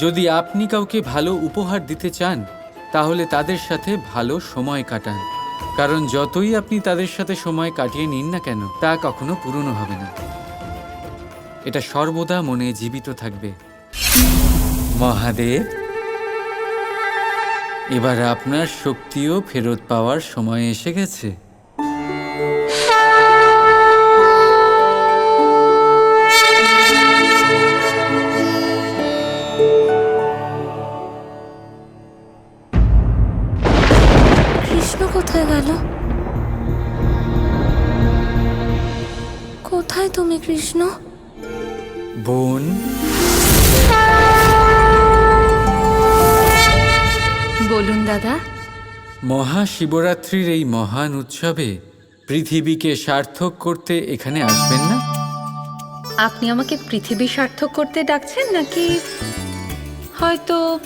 যদি আপনি কাউকে ভালো উপহার দিতে চান, তাহলে তাদের সাথে ভালো সময় কাটান। কারণ যতই আপনি তাদের সাথে সময় কাটিয়ে নিন না কেন, তা কখনো পুরনো হবে না। এটা সর্বদা মনে জীবিত থাকবে। মহাদেব, এবার আপনার শক্তিও ফেরত পাওয়ার সময় এসে গেছে। কোথায় গেল? কোথায় তুমি কৃষ্ণ? বোন? বলুন দাদা। মহাশিবরাত্রির এই মহান উৎসবে পৃথিবীকে সার্থক করতে এখানে আসবেন না? আপনি আমাকে পৃথিবী সার্থক করতে ডাকছেন নাকি? হয়তো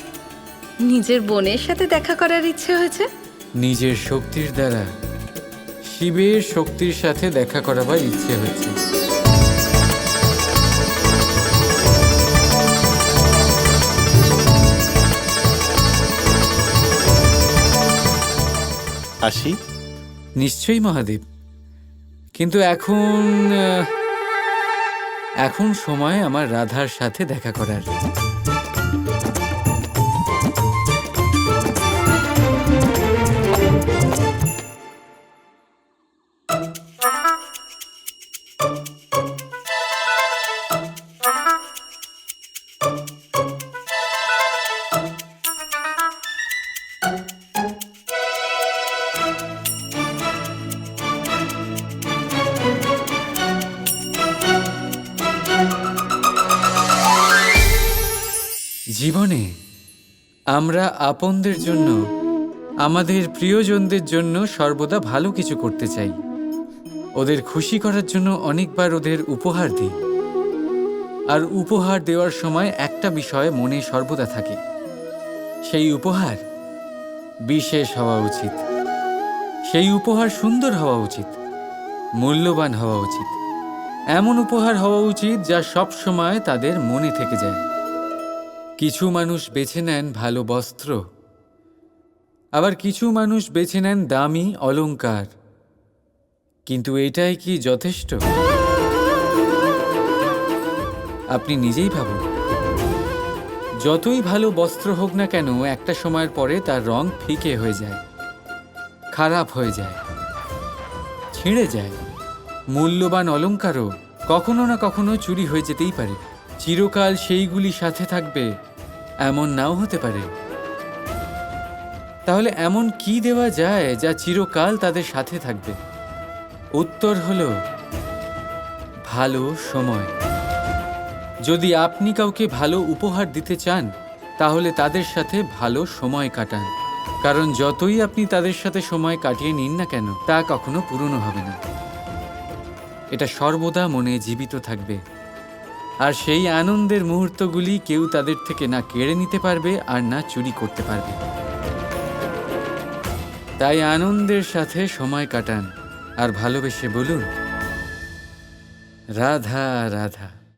নিজের বোনের সাথে দেখা করার ইচ্ছে হয়েছে? নিজের শক্তির দ্বারা শিবের শক্তির সাথে দেখা করাবার ইচ্ছে হয়েছে। আসি? নিশ্চয়ই মহাদেব। কিন্তু এখন এখন সময় আমার রাধার সাথে দেখা করার। জীবনে আমরা আপনদের জন্য, আমাদের প্রিয়জনদের জন্য সর্বদা ভালো কিছু করতে চাই। ওদের খুশি করার জন্য অনেকবার ওদের উপহার দিই। আর উপহার দেওয়ার সময় একটা বিষয় মনে সর্বদা থাকে। সেই উপহার বিশেষ হওয়া উচিত। সেই উপহার সুন্দর হওয়া উচিত। মূল্যবান হওয়া উচিত। এমন উপহার হওয়া উচিত যা সব সময় তাদের মনে থেকে যায়। কিছু মানুষ বেছে নেন ভালো বস্ত্র, আবার কিছু মানুষ বেছে নেন দামি অলঙ্কার কিন্তু এটাই কি যথেষ্ট? আপনি নিজেই ভাবুন। যতই ভালো বস্ত্র হোক না কেন, একটা সময়ের পরে তার রং ফিকে হয়ে যায়, খারাপ হয়ে যায়, ছিঁড়ে যায়। মূল্যবান অলঙ্কারও কখনো না কখনো চুরি হয়ে যেতেই পারে। চিরকাল সেইগুলি সাথে থাকবে এমন নাও হতে পারে। তাহলে এমন কি দেওয়া যায় যা চিরকাল তাদের সাথে থাকবে? উত্তর হল, ভালো সময়। যদি আপনি কাউকে ভালো উপহার দিতে চান, তাহলে তাদের সাথে ভালো সময় কাটান। কারণ যতই আপনি তাদের সাথে সময় কাটিয়ে নিন না কেন, তা কখনো পুরনো হবে না। এটা সর্বদা মনে জীবিত থাকবে। আর সেই আনন্দের মুহূর্তগুলি কেউ তাদের থেকে না কেড়ে নিতে পারবে আর না চুরি করতে পারবে। তাই আনন্দের সাথে সময় কাটান আর ভালোবেসে বলুন, রাধা রাধা।